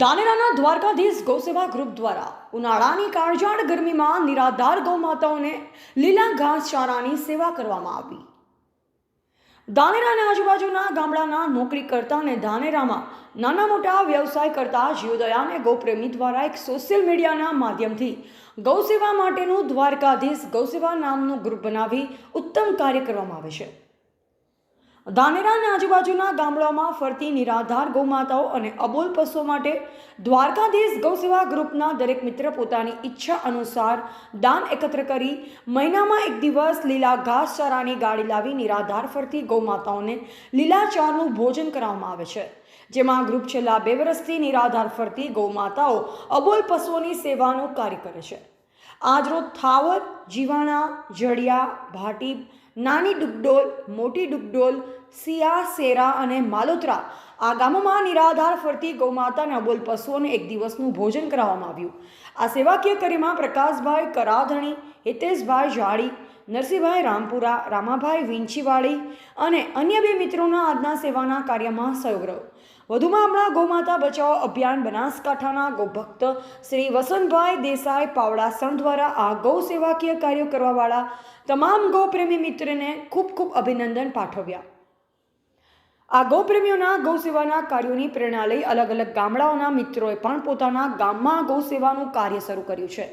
ધાનેરાના Dwarkadhish ગૌસેવા group દ્વારા ઉનાળાની કાળજાળ ગરમીમાં નિરાધાર ગૌ માતાઓને લીલા ઘાસચારાની સેવા કરવામાં આવી. ધાનેરા આજુબાજુના ગામડાના નોકરી કરતા અને ધાનેરામાં નાના મોટા વ્યવસાય કરતા જીવદયા અને ગૌપ્રેમી દ્વારા એક સોશિયલ મીડિયાના માધ્યમથી ગૌસેવા માટેનું દ્વારકાધીશ ગૌસેવા નામનું ગ્રુપ બનાવી ઉત્તમ કાર્ય કરવામાં આવે છે. ધાનેરા અને આજુબાજુના ગામડાઓમાં ફરતી નિરાધાર ગૌમાતાઓ અને અબોલ પશુઓ માટે દ્વારકાધીશ ગૌસેવા ગ્રુપના દરેક મિત્ર પોતાની ઈચ્છા અનુસાર દાન એકત્ર કરી મહિનામાં એક દિવસ લીલા ઘાસચારાની ગાડી લાવી નિરાધાર ફરતી ગૌમાતાઓને લીલાચારનું ભોજન કરાવવામાં આવે છે. જેમાં ગ્રુપ છેલ્લા બે વર્ષથી નિરાધાર ફરતી ગૌમાતાઓ અબોલ પશુઓની સેવાનું કાર્ય કરે છે. આજરોજ થાવર, જીવાણા, જડિયા, ભાટી નાની ડુગડોલ, મોટી ડુગડોલ સિયા સેરા અને માલોત્રા. આ ગામોમાં નિરાધાર ફરતી ગૌમાતાના બોલ પશુઓને એક દિવસનું ભોજન કરાવવામાં આવ્યું. આ સેવાકીય કરીમાં પ્રકાશભાઈ કરાધણી, હિતેશભાઈ જાળી, નરસિંહભાઈ રામપુરા, રામાભાઈ વિંછીવાળી અને અન્ય બે મિત્રોના આજના સેવાના કાર્યમાં સહયોગ રહ્યો. વધુમાં હમણાં ગૌમાતા બચાવો અભિયાન બનાસકાંઠાના ગૌભક્ત શ્રી વસંતભાઈ દેસાઈ પાવડા સંઘ દ્વારા આ ગૌ સેવાકીય કાર્યો કરવાવાળા તમામ ગૌપ્રેમી મિત્રને ખૂબ ખૂબ અભિનંદન પાઠવ્યા. આ ગૌપ્રેમીઓના ગૌસેવાના કાર્યોની પ્રેરણા લઈ અલગ અલગ ગામડાઓના મિત્રોએ પણ પોતાના ગામમાં ગૌસેવાનું કાર્ય શરૂ કર્યું છે.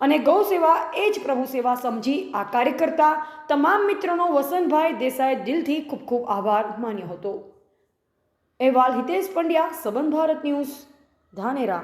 અને ગૌ સેવા એ જ પ્રભુ સેવા સમજી આ કાર્ય કરતા તમામ મિત્રોનો વસંતભાઈ દેસાઈ દિલથી ખૂબ ખૂબ આભાર માન્યો હતો. અહેવાલ હિતેશ પંડ્યા સંબંધ ભારત ન્યૂઝ, ધાનેરા.